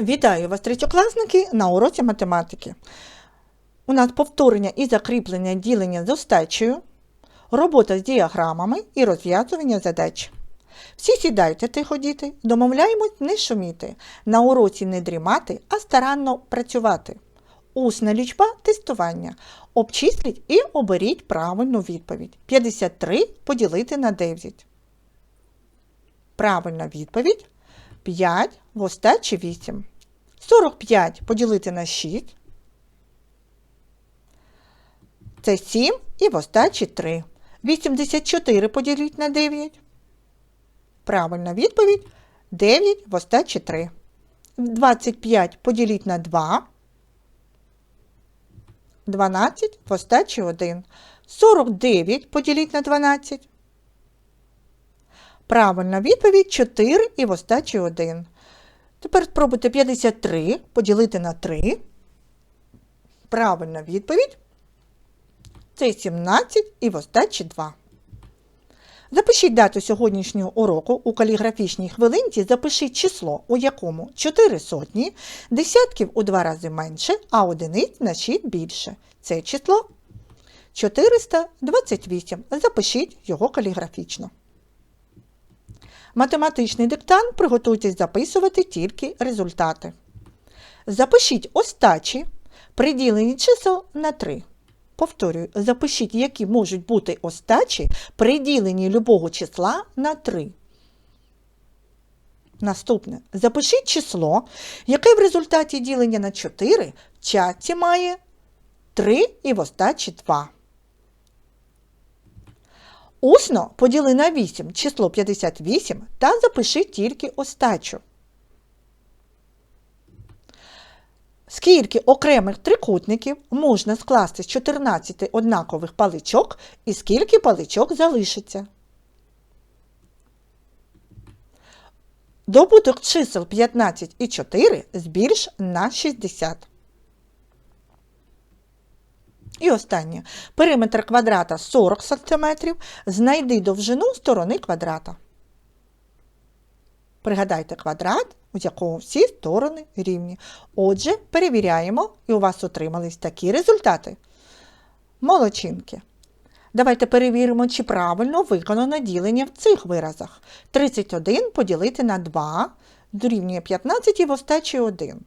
Вітаю вас, третьокласники, на уроці математики. У нас повторення і закріплення ділення з остачею, робота з діаграмами і розв'язування задач. Всі сідайте тихо, діти, домовляємось не шуміти, на уроці не дрімати, а старанно працювати. Усна лічба тестування. Обчисліть і оберіть правильну відповідь. 53 поділити на 9. Правильна відповідь 5 в остачі 8. 45 поділити на 6. Це 7 і в остачі 3. 84 поділіть на 9. Правильна відповідь 9 в остачі 3. 25 поділіть на 2. 12 в остачі 1. 49 поділіть на 12. Правильна відповідь 4 і в остачі 1. Тепер спробуйте 53 поділити на 3. Правильна відповідь. Це 17 і в остачі 2. Запишіть дату сьогоднішнього уроку у каліграфічній хвилинці. Запишіть число, у якому 4 сотні, десятків у 2 рази менше, а одиниць на 6 більше. Це число 428. Запишіть його каліграфічно. Математичний диктант приготуйтесь записувати тільки результати. Запишіть остачі, приділені чисел на 3. Повторюю, запишіть, які можуть бути остачі, приділені любого числа на 3. Наступне. Запишіть число, яке в результаті ділення на 4 в чаті має 3 і в остачі 2. Усно поділи на 8 число 58 та запиши тільки остачу. Скільки окремих трикутників можна скласти з 14 однакових паличок і скільки паличок залишиться? Добуток чисел 15 і 4 збільш на 60. І останнє. Периметр квадрата 40 см. Знайди довжину сторони квадрата. Пригадайте квадрат, у якого всі сторони рівні. Отже, перевіряємо, і у вас отримались такі результати. Молодчинки. Давайте перевіримо, чи правильно виконано ділення в цих виразах. 31 поділити на 2 дорівнює 15 і в остачі 1.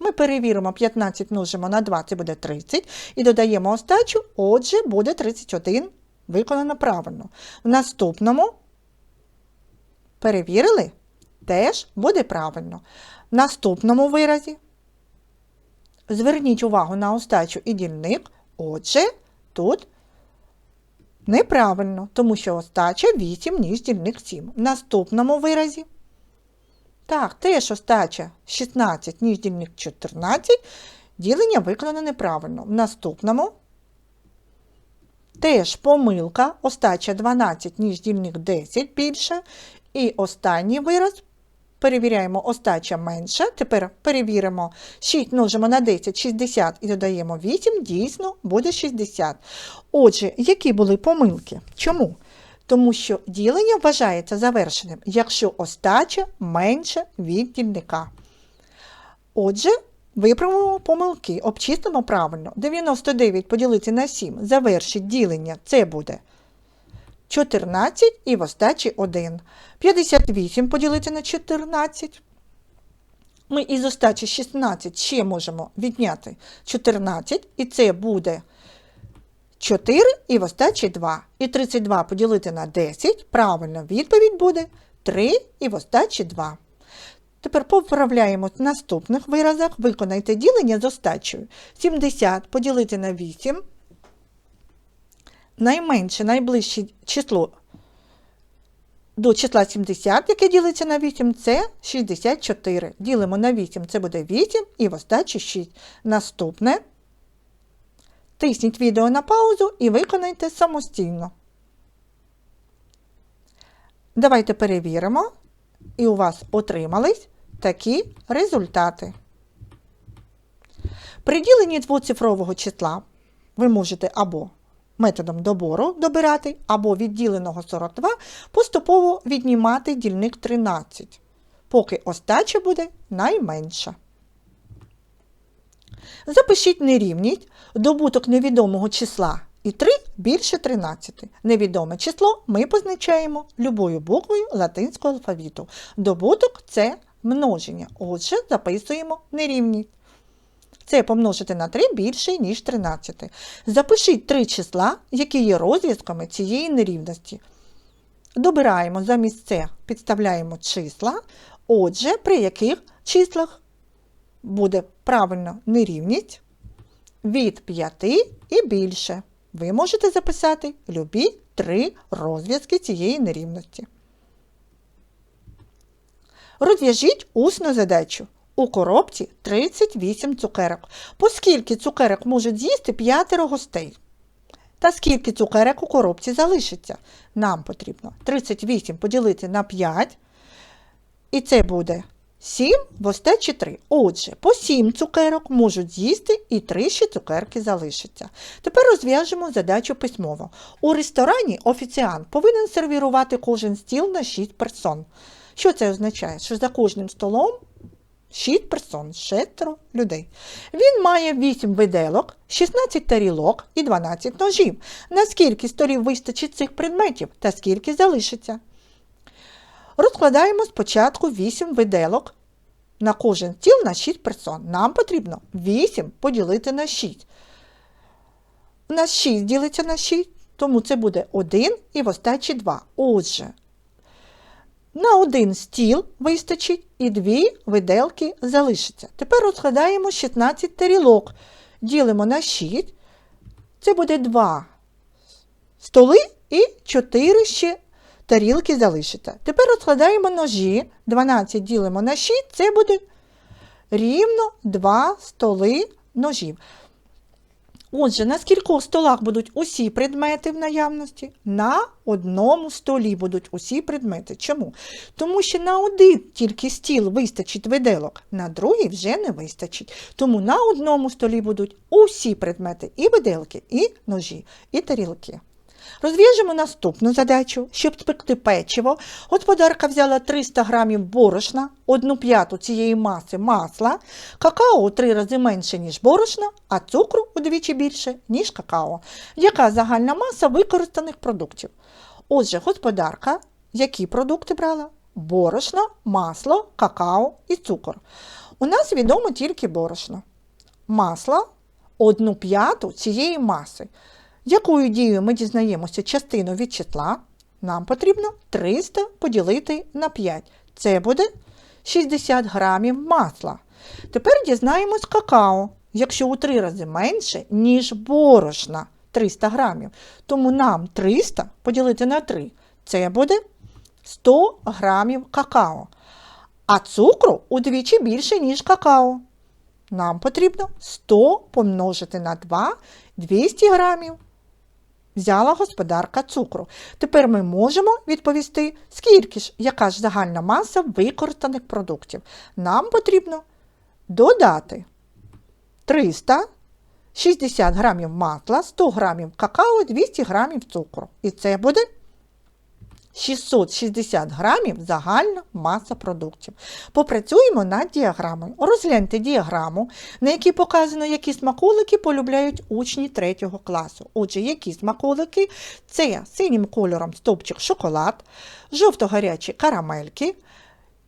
Ми перевіримо 15 множимо на 2, це буде 30, і додаємо остачу, отже, буде 31 виконано правильно. В наступному перевірили, теж буде правильно. В наступному виразі зверніть увагу на остачу і дільник, отже, тут неправильно, тому що остача 8, ніж дільник 7. В наступному виразі так, теж остача 16, ніж дільник 14. Ділення виконано неправильно. В наступному теж помилка, остача 12, ніж дільник 10 більше. І останній вираз. Перевіряємо остача менше. Тепер перевіримо 6 множимо на 10, 60 і додаємо 8, дійсно буде 60. Отже, які були помилки? Чому? Тому що ділення вважається завершеним, якщо остача менше від дільника. Отже, виправимо помилки, обчистимо правильно. 99 поділити на 7 завершить ділення, це буде 14 і в остачі 1. 58 поділити на 14. Ми із остачі 16 ще можемо відняти 14, і це буде 4 і в остачі 2. І 32 поділити на 10. Правильна відповідь буде 3 і в остачі 2. Тепер поправляємо в наступних виразах. Виконайте ділення з остачею. 70 поділити на 8. Найменше, найближче число до числа 70, яке ділиться на 8, це 64. Ділимо на 8, це буде 8 і в остачі 6. Наступне. Тисніть відео на паузу і виконайте самостійно. Давайте перевіримо, і у вас отримались такі результати. При діленні двоцифрового числа ви можете або методом добору добирати, або від діленого 42 поступово віднімати дільник 13, поки остача буде найменша. Запишіть нерівність, добуток невідомого числа і 3 більше 13. Невідоме число ми позначаємо любою буквою латинського алфавіту. Добуток це множення. Отже, записуємо нерівність. Це помножити на 3 більше, ніж 13. Запишіть три числа, які є розв'язками цієї нерівності. Добираємо замість це, підставляємо числа. Отже, при яких числах буде правильно нерівність від 5 і більше. Ви можете записати любі три розв'язки цієї нерівності. Розв'яжіть усну задачу. У коробці 38 цукерок. Поскільки цукерок можуть з'їсти п'ятеро гостей? Та скільки цукерок у коробці залишиться? Нам потрібно 38 поділити на 5. І це буде 7 в остачі 3. Отже, по 7 цукерок можуть з'їсти і 3 ще цукерки залишаться. Тепер розв'яжемо задачу письмово. У ресторані офіціант повинен сервірувати кожен стіл на 6 персон. Що це означає? Що за кожним столом 6 персон, шестеро людей. Він має 8 виделок, 16 тарілок і 12 ножів. Наскільки столів вистачить цих предметів та скільки залишиться? Розкладаємо спочатку 8 виделок на кожен стіл на 6 персон. Нам потрібно 8 поділити на 6. У нас 6 ділиться на 6, тому це буде 1 і в остачі 2. Отже, на один стіл вистачить і дві виделки залишиться. Тепер розкладаємо 16 тарілок. Ділимо на 6. Це буде 2 столи і 4 ще тарілки залишиться. Тепер розкладаємо ножі. 12 ділимо на 6, це буде рівно 2 столи ножів. Отже, на скількох столах будуть усі предмети в наявності? На одному столі будуть усі предмети. Чому? Тому що на один тільки стіл вистачить виделок, на другий вже не вистачить. Тому на одному столі будуть усі предмети і виделки, і ножі, і тарілки. Розв'яжемо наступну задачу. Щоб спекти печиво, господарка взяла 300 грамів борошна, одну п'яту цієї маси масла, какао у три рази менше, ніж борошна, а цукру удвічі більше, ніж какао. Яка загальна маса використаних продуктів? Отже, господарка які продукти брала? Борошно, масло, какао і цукор. У нас відомо тільки борошно. Масло одну п'яту цієї маси. Якою дією ми дізнаємося частину від числа? Нам потрібно 300 поділити на 5. Це буде 60 грамів масла. Тепер дізнаємось какао, якщо у 3 рази менше, ніж борошна 300 грамів. Тому нам 300 поділити на 3. Це буде 100 грамів какао. А цукру удвічі більше, ніж какао. Нам потрібно 100 помножити на 2 200 грамів. Взяла господарка цукру. Тепер ми можемо відповісти, скільки ж, яка ж загальна маса використаних продуктів. Нам потрібно додати 300, 60 грамів масла, 100 грамів какао, 200 грамів цукру. І це буде 660 грамів загальна маса продуктів. Попрацюємо над діаграмою. Розгляньте діаграму, на якій показано, які смаколики полюбляють учні 3 класу. Отже, які смаколики це синім кольором стовпчик шоколад, жовто-гарячі карамельки,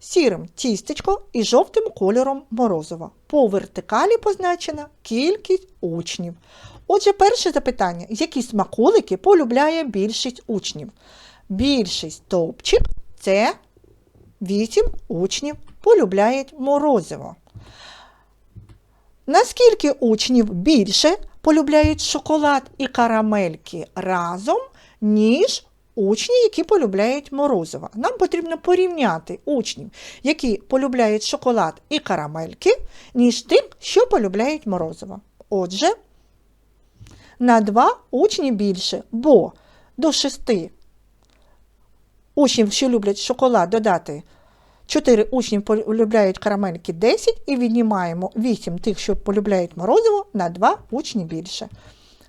сірим тістечко і жовтим кольором морозиво. По вертикалі позначена кількість учнів. Отже, перше запитання: які смаколики полюбляє більшість учнів? Більшість стовпчик це 8 учнів полюбляють морозиво. Наскільки учнів більше полюбляють шоколад і карамельки разом, ніж учні, які полюбляють морозиво? Нам потрібно порівняти учнів, які полюбляють шоколад і карамельки, ніж тим, що полюбляють морозиво. Отже, на 2 учні більше, бо до 6 учнів, що люблять шоколад, додати 4 учнів полюбляють карамельки 10 і віднімаємо 8 тих, що полюбляють морозиво, на 2 учні більше.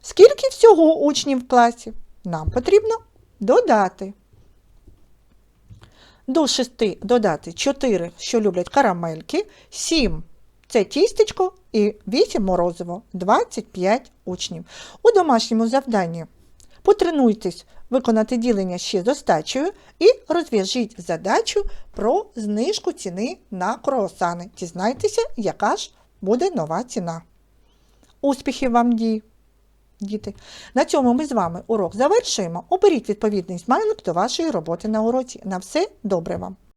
Скільки всього учнів в класі? Нам потрібно додати. До 6 додати 4, що люблять карамельки, 7 Це тістечко і 8 морозиво, 25 учнів. У домашньому завданні потренуйтесь виконати ділення ще з остачею і розв'яжіть задачу про знижку ціни на круасани. Дізнайтеся, яка ж буде нова ціна. Успіхів вам, ді- діти! На цьому ми з вами урок завершуємо. Оберіть відповідний смайлик до вашої роботи на уроці. На все добре вам!